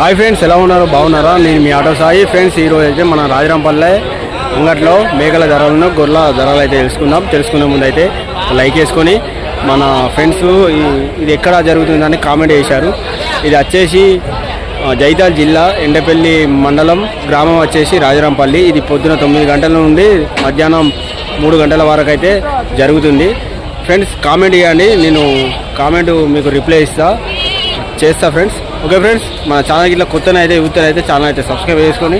Hi friends ఎలా ఉన్నారు? బాగున్నారా? నేను మీ ఆటో సాయి. ఫ్రెండ్స్ ఈరోజు అయితే మన రాజరాంపల్లె అంగట్లో మేకల ధరలను గొర్రెల ధరలు అయితే తెలుసుకుందాం. తెలుసుకునే ముందు అయితే లైక్ వేసుకొని మన ఫ్రెండ్స్ ఇది ఎక్కడ జరుగుతుందని కామెంట్ చేశారు. ఇది వచ్చేసి జైతాల్ జిల్లా ఎండపల్లి మండలం గ్రామం వచ్చేసి రాజరాంపల్లి. ఇది పొద్దున తొమ్మిది గంటల నుండి మధ్యాహ్నం మూడు గంటల వరకు అయితే జరుగుతుంది. ఫ్రెండ్స్ కామెంట్ చేయండి. నేను కామెంట్ మీకు రిప్లై ఇస్తా. చేస్తా ఫ్రెండ్స్ ఓకే ఫ్రెండ్స్ మన ఛానల్ ఇట్లా కొత్తనే అయితే యూత్ అయితే ఛానల్ అయితే సబ్స్క్రైబ్ చేసుకొని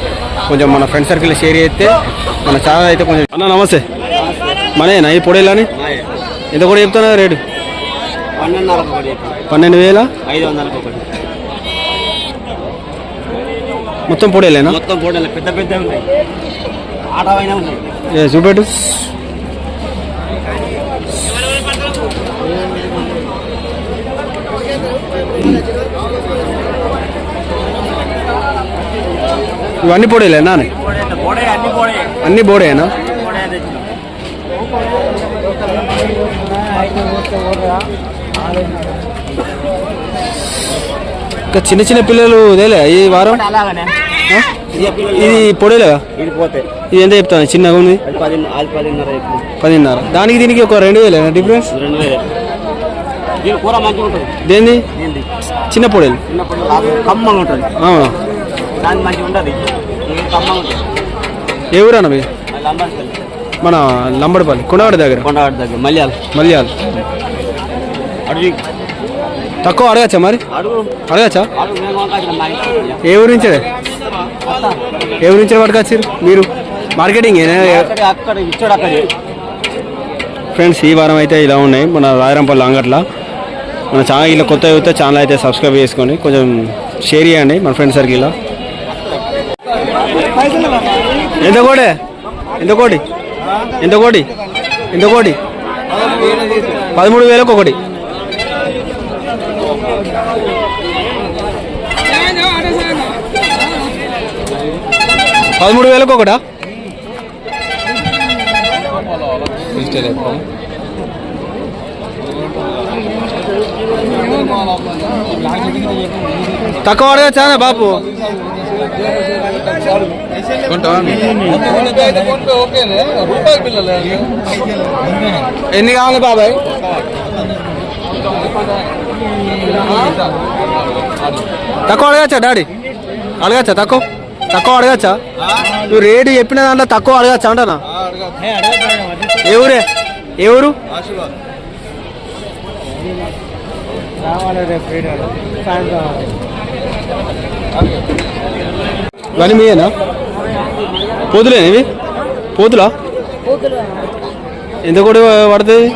కొంచెం మన ఫ్రెండ్ సర్కిల్ షేర్ చేస్తే మన ఛానల్ అయితే కొంచెం అన్న నమస్తే. మనేనా ఈ పొడేలని ఎంత కూడా చెప్తున్నా రేటు? పన్నెండు వేల? ఐదు వందలకు ఒకటి మొత్తం పొడేలేనా మొత్తం ఫోటోలు పెద్ద పెద్ద ఉన్నాయి. చూపెట్టు. ఇవన్నీ పొడేలేనా అన్ని బోడే అన్ని బోడేనా ఇంకా చిన్న చిన్న పిల్లలు ఇదేలే ఈ వారం? ఇది పొడేలేగా ఇది ఎంత చెప్తాను చిన్నగా ఉంది? పదిన్నర దానికి దీనికి ఒక రెండు వేలేనా డిఫరెన్స్? వేలు. దీని చిన్న పొడేలు. అవునా? ఏ ఊరు అన్న మీ మన లంబడిపల్లి కొండవాడి దగ్గర? కొండవాడి దగ్గర మల్యాలు. అడుగు. తక్కువ అడగచ్చా మరి? అడుగు. అడగచ్చా? ఏ ఊరు నుంచే? ఏ ఊరు నుంచి పట్టుకొచ్చారు మీరు? మార్కెటింగ్ ఫ్రెండ్స్ ఈ వారం అయితే ఇలా ఉన్నాయి. మన రాయరంపల్లి అంగట్ల. మన ఛానల్ ఇలా కొత్త అయితే ఛానల్ అయితే సబ్స్క్రైబ్ చేసుకొని కొంచెం షేర్ చేయండి మన ఫ్రెండ్ సర్కిల్లో ఎంత కోడి? ఎంత కోడి? ఎంత కోడి? ఎంత కోడి? పదమూడు వేలకు ఒకటి పదమూడు వేలకు ఒకటా తక్కువ అడగచ్చా బాపు? ఎన్ని కావాలి బాబాయ్? తక్కువ అడగచ్చా డాడీ? అడగచ్చా తక్కువ? తక్కువ అడగచ్చా? నువ్వు రేటు చెప్పిన దాంట్లో తక్కువ అడగచ్చా అంటానా? ఎవరు? రావాలి రేపు సాయంత్రం ఇవన్నీ మీయేనా పోతులేనా ఇవి? పోతులా? ఎంత కూడా పడుతుంది?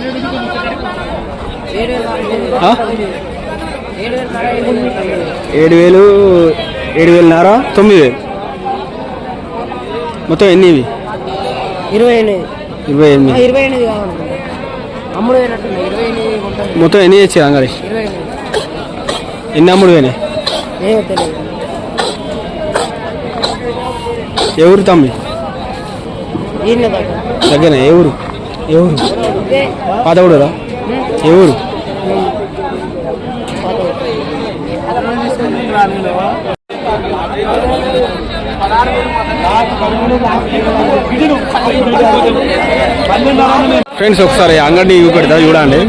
ఏడు వేలు ఏడు వేలున్నర తొమ్మిది వేలు. మొత్తం ఎన్ని ఇవి? ఇరవై ఎనిమిది. ఇరవై ఇరవై అమ్ముడు మొత్తం ఎన్ని తెచ్చారు అంగడి? ఎన్ని అమ్ముడు పోయినాయి? ఊరు తమ్మి? దగ్గర దగ్గర ఏ ఊరు? ఏ ఊరు? ఇదే. పాత ఊరురా ఏ ఊరు? ఫ్రెండ్స్ ఒకసారి అంగడి పెడతా చూడండి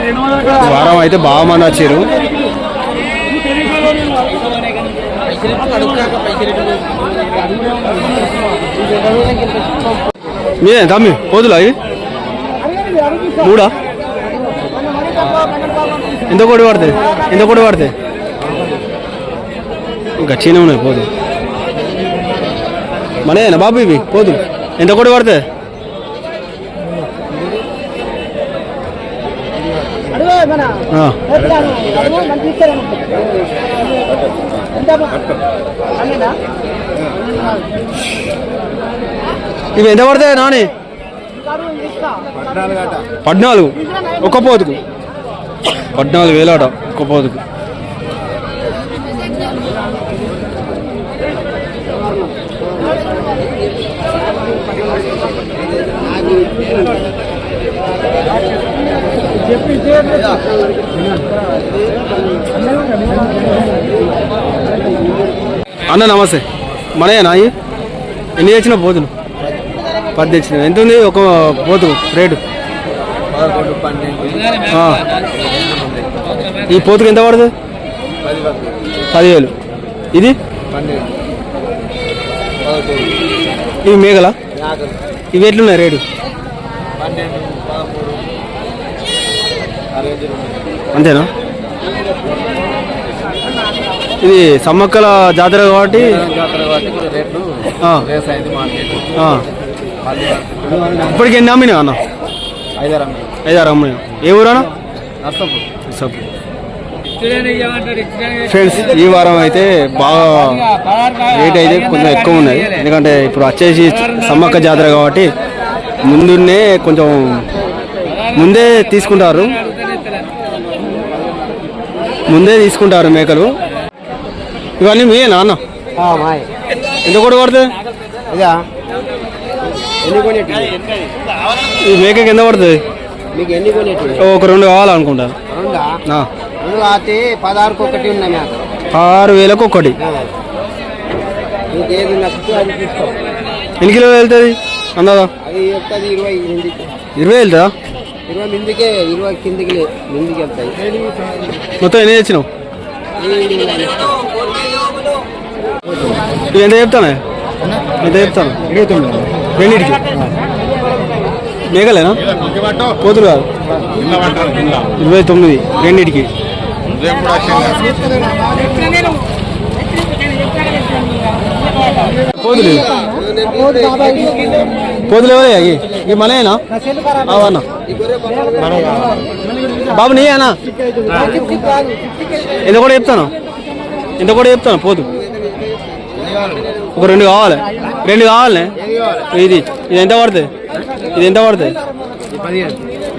ఈ వారం అయితే బాగా మంది వచ్చారు మీదే తమ్మి పోదులా ఇవి? మూడా? ఎంత కూడా పడతాయి ఎంత కూడా పడతాయి ఇంకా చీన ఉన్నాయి పోదు. మనేనా బాబు ఇవి? పోదు. ఎంత కూడా పడతాయి ఇవి ఎంత పడతాయి నాని? పద్నాలుగు. ఒక్క పోతుకు. పద్నాలుగు వేలాట ఒక్క పోతుకు. చెప్పి అన్న నమస్తే. మనయేనా నాయి? ఎన్ని తెచ్చిన పోతులు? పది తెచ్చిన. ఎంత ఉంది ఒక పోతు రేటు? ఈ పోతుకు ఎంత పడుతుంది? పదివేలు. ఇది? ఇవి మేకల? ఇవి ఎట్లున్నాయి రేటు? అంతేనా? ఇది సమ్మక్కల జాతర కాబట్టి. ఇప్పటికి ఎన్ని అమ్మినా అన్న? ఐదారు అమ్మినా. ఏ ఊరన్నా నర్సంపూర్. సబ్ ఫ్రెండ్స్ ఈ వారం అయితే బాగా రేట్ అయితే కొంచెం ఎక్కువ ఉన్నది ఎందుకంటే ఇప్పుడు వచ్చేసి సమ్మక్క జాతర కాబట్టి ముందున్నే కొంచెం ముందే తీసుకుంటారు. ముందే తీసుకుంటారు మేకలు. ఇవన్నీ మీ నాన్న ఎంత కూడా పడుతుంది ఇదా ఈ మేకకి ఎంత పడుతుంది. మీకు ఎన్ని కొనేటి ఒక రెండు కావాలనుకుంటా. రెండా? ఆ, రెండు కాతే పదహారుకి ఒకటి ఉన్నాయి నాకు ఆరు వేలకు ఒకటి ఏది ఎన్ని కిలోలు వెళ్తుంది? అందాదా? అది ఇరవై ఇరవై వెళ్తుందా? ఇరవై మిందికే ఇరవై కిందికి మిందికి వెళ్తాయి. మొత్తం ఎన్ని తెచ్చినావు? ఎంత చెప్తాను ఎంత చెప్తాను రెండింటికి మేఘలేనా పోతులు కాదు ఇరవై తొమ్మిది రెండింటికి పోతులు పోతులు ఎవరే అవి ఈ మనయేనా అవన్నా బాబు నీ అన్నా ఎంత కూడా చెప్తాను ఎంత కూడా చెప్తాను పోతు ఒక రెండు కావాలి రెండు కావాలి ఇది ఇది ఎంత పడుతుంది ఇది ఎంత పడుతుంది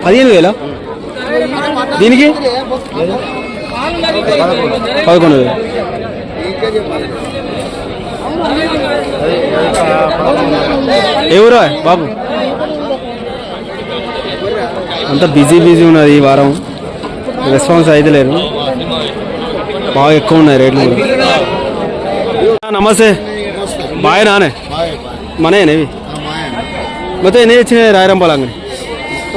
పదిహేను వేల దీనికి పదకొండు వేలు ఎవరా బాబు అంతా బిజీ బిజీ ఉన్నది ఈ వారం రెస్పాన్స్ అయితే లేరు బాగా ఎక్కువ ఉన్నాయి రేట్లు కూడా ఆ, నమస్తే. బాయ్ నానే. మనేవి మొత్తం ఎన్ని తెచ్చినాయి రాయరంపాల అంగడి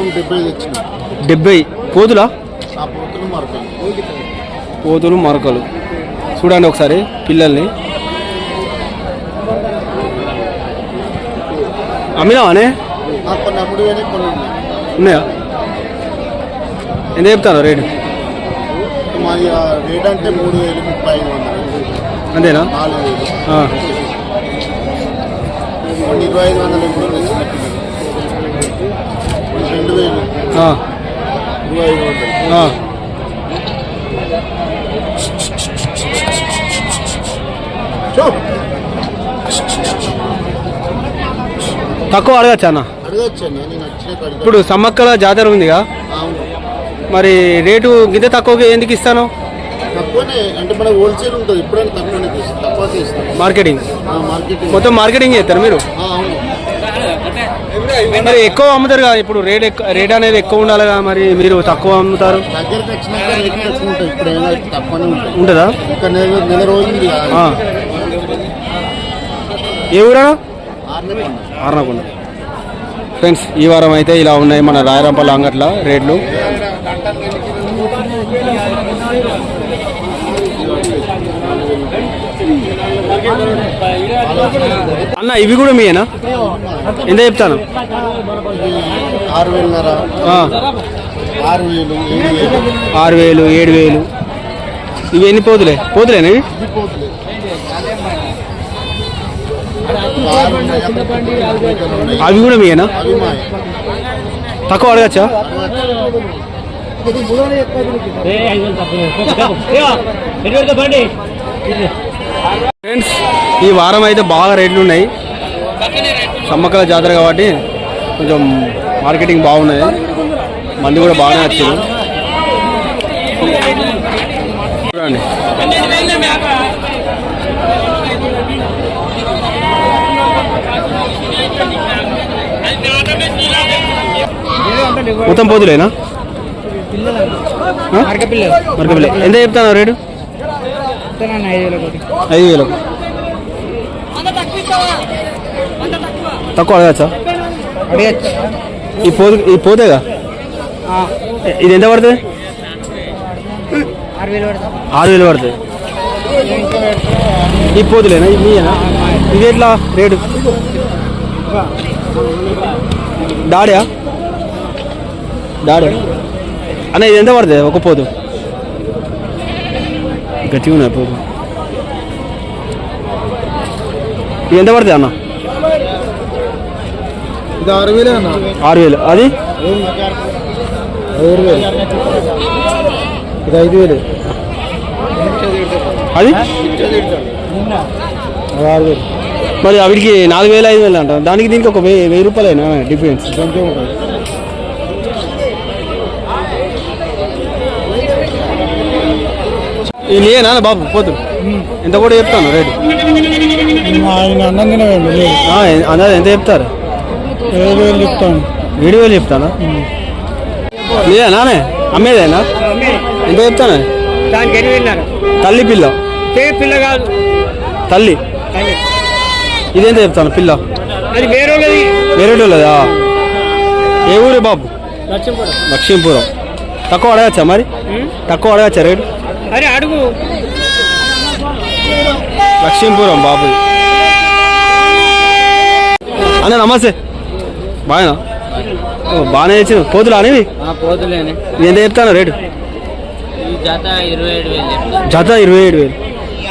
మొత్తం డెబ్బై. కోతులా కోతులు మరకలు. చూడండి ఒకసారి పిల్లల్ని. అమ్మినావానే ఉన్నాయి. ఎంత చెప్తాను రేటు? రేట్ అంటే మూడు వేలు ముప్పై ఐదు వందలు. అంతేనా? నాలుగు వేలు. ఇరవై ఐదు వందలు ఎప్పుడు తెచ్చినట్టు కొన్ని రెండు వేలు ఆ. ఇరవై ఐదు వందలు ఆ. తక్కువ అడగచ్చా అన్న ఇప్పుడు సమ్మక్కల జాతర ఉందిగా. మరి రేటు గింత తక్కువగా ఎందుకు ఇస్తాను? తక్కువనే అంటే మన హోల్సేల్ ఉంటుంది. ఎప్పుడైనా తక్కువనే తీస్తాం తక్కువ తీస్తాం మార్కెటింగ్ మార్కెటింగ్ మొత్తం మార్కెటింగ్ చేస్తారు మీరు? అవును. మరి ఎక్కువ అమ్ముతారు కదా ఇప్పుడు రేట్ ఎక్కు- రేట్ అనేది ఎక్కువ ఉండాలి కదా మరి మీరు తక్కువ అమ్ముతారు? దగ్గరికి వచ్చినాక రేట్ తక్కువ ఉంటుంది ఇప్పుడైనా తక్కువనే ఉంటుంది ఉంటుందా? ఇంకా నెల నెల రోజులు ఆ. ఏ ఊరా. ఆర్నకొండ. ఫ్రెండ్స్ ఈ వారం అయితే ఇలా ఉన్నాయి మన రాయరంపల్లి అంగట్ల రేట్లు. అన్న ఇవి కూడా మీయేనా ఎంత చెప్తాను ఆరు వేలున్నర ఆ, ఆరు వేలు ఏడు వేలు ఆరు వేలు ఏడు వేలు ఇవి ఎన్ని పోతులే పోతులేనా ఇవి. అవి కూడా మీయేనా తక్కువ అడగచ్చా ఫ్రెండ్స్ ఈ వారం అయితే బాగా రేట్లు ఉన్నాయి. సమ్మక్కల జాతర కాబట్టి కొంచెం మార్కెటింగ్ బాగున్నది. మంది కూడా బాగానే వచ్చింది. చూడండి. మొత్తం పోతులేనా? మరకపిల్ల ఎంత చెప్తాను రేటు? ఐదు వేలకు తక్కువ అడగచ్చా? అడిగచ్చు. ఈ పోదు ఈ పోతేగా ఇది ఎంత పడుతుంది? ఆరు వేలు ఆరు వేలు పడుతుంది. ఈ పోతులేనా ఇది మీయేనా? ఇది ఎట్లా రేటు? డాడా డాడా అన్న ఇది ఎంత పడుతుంది ఒక పోతు గట్టిగా ఇది ఎంత పడుతుంది అన్న? ఆరు వేలే అన్న. ఆరు వేలు. అది? ఇది ఐదు వేలు. అది? ఆరు వేలు. మరి వీటికి నాలుగు వేలు ఐదు వేలు అంట దానికి దీనికి ఒక వెయ్యి వెయ్యి రూపాయలైనా డిఫరెన్స్? ఇది లేనా బాబు పోతు. ఎంత కూడా చెప్తాను రేటు. ఆయన అన్నం తినవేండి ఆ, ఎ- అందాజ ఎంత చెప్తారు? ఏడు వేలు చెప్తాను. ఏడు వేలు చెప్తానా? లేదా నానే. అమ్మేదేనా ఎంత చెప్తాను? తల్లి పిల్ల. పిల్ల కాదు. తల్లి. ఇదెంత చెప్తాను పిల్ల? అది వేరే వాళ్ళది వేరే వాళ్ళదా ఏ ఊరే బాబు? లక్ష్మీపురం. లక్ష్మీపురం. తక్కువ అడగచ్చా మరి? తక్కువ అడగచ్చా రేటు? అరే అడుగు. లక్ష్మీపురం బాబు. అన్న నమస్తే. బాగా బాగానే తెచ్చిన పోతులు అనేవి? ఎంత చెప్తాను రేటు? ఈ జత ఇరవై ఏడు వేలు చెప్తాను జత ఇరవై ఏడు వేలు.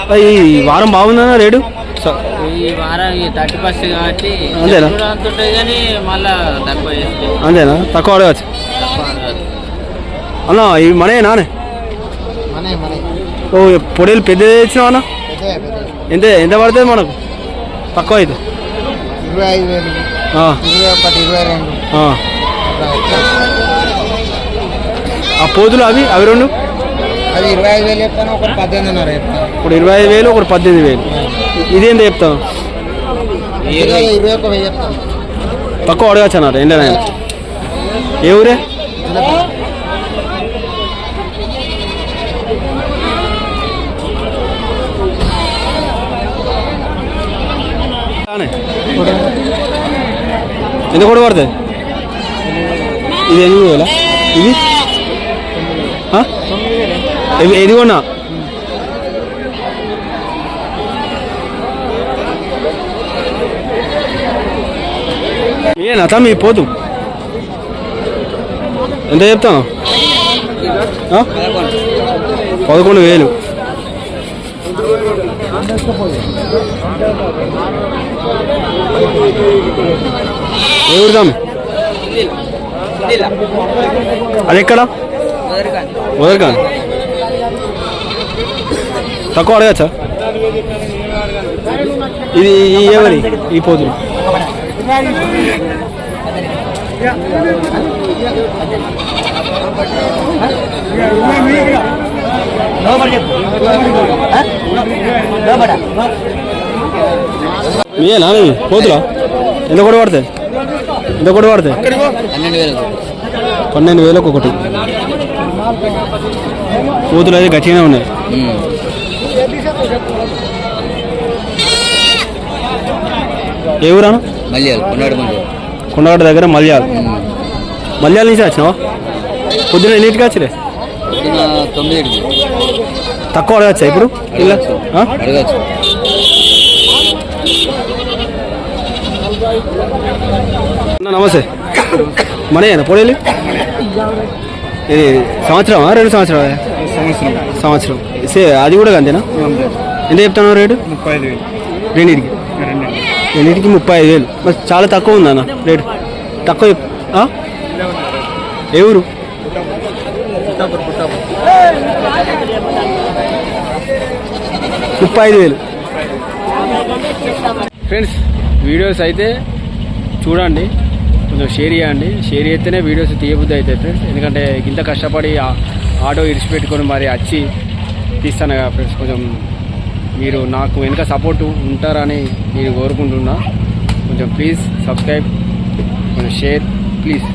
ఆ, ఈ వారం బాగుందన్న రేటు? అంతేనా? అంతేనా? తక్కువ అడగచ్చు. అన్న ఇవి మనే నానే ఓ పొడేలు పెద్ద తెచ్చినావు అన్న? ఎంత ఎంత పడుతుంది మనకు? తక్కువ అయితే? ఇరవై ఐదు వేలు. ఆ, ఇరవై ఒకటి ఇరవై రెండు. ఆ. పోతులు అవి అవి రెండు? అది ఇరవై ఐదు వేలు చెప్తాను ఒకటి పద్దెనిమిదిన్నర చెప్తాను. ఇప్పుడు ఇరవై ఐదు వేలు ఒకటి పద్దెనిమిది వేలు. ఇది ఎంత చెప్తాను ఇరవై ఇరవై ఒక వెయ్యి చెప్తాను. తక్కువ అడగచ్చు అన్నారు ఏంటనే ఏ ఊరే? ఎంత కూడా పడుతుంది? ఇది ఎనిమిది వేల ఇది? ఆ? కొన్నా ఏనా తమ్మి పోదు ఎంత చెప్తాను? పదకొండు వేలు. ఏ ఊరు అది ఎక్కడ? వదరకాని తక్కువ అడగచ్చా? ఇది ఈ ఎవరి? ఈ పోతులు. మీయేనా? పోతులా ఎంత కూడా పడతాయి ఎంత కూడా పడతాయి పన్నెండు వేలు పన్నెండు వేలకు ఒకటి. పోతులు అయితే గట్టిగానే ఉన్నాయి. ఏ ఊరాను మల్యాలు దగ్గర మల్యాల. మల్యాల నుంచి వచ్చినావా? పొద్దున ఎన్నింటికి వచ్చిలే తొమ్మిది తక్కువ అడగచ్చా ఇప్పుడు? ఇలా? అడగచ్చు. నమస్తే. మనయేనా పొడేలు ఇది సంవత్సరమా? రెండు సంవత్సరాలు? సంవత్సరం. సంవత్సరం సే అది కూడా అంతేనా? ఎంత చెప్తాను రేటు? ముప్పై ఐదు వేలు రెండింటికి. రెండింటికి ముప్పై ఐదు వేలు. మరి చాలా తక్కువ ఉందన్న రేటు? తక్కువ ఏ ఊరు? ముప్పై ఐదు వేలు. ఫ్రెండ్స్ వీడియోస్ అయితే చూడండి. కొంచెం షేర్ చేయండి. షేర్ చేస్తేనే వీడియోస్ తీయబుద్ధి అవుతాయి ఫ్రెండ్స్ ఎందుకంటే ఇంత కష్టపడి ఆటో ఇడిచిపెట్టుకొని మరి వచ్చి తీస్తాను కదా ఫ్రెండ్స్ కొంచెం మీరు నాకు వెనుక సపోర్ట్ ఉంటారని నేను కోరుకుంటున్నా. కొంచెం ప్లీజ్ సబ్స్క్రైబ్ కొంచెం షేర్ ప్లీజ్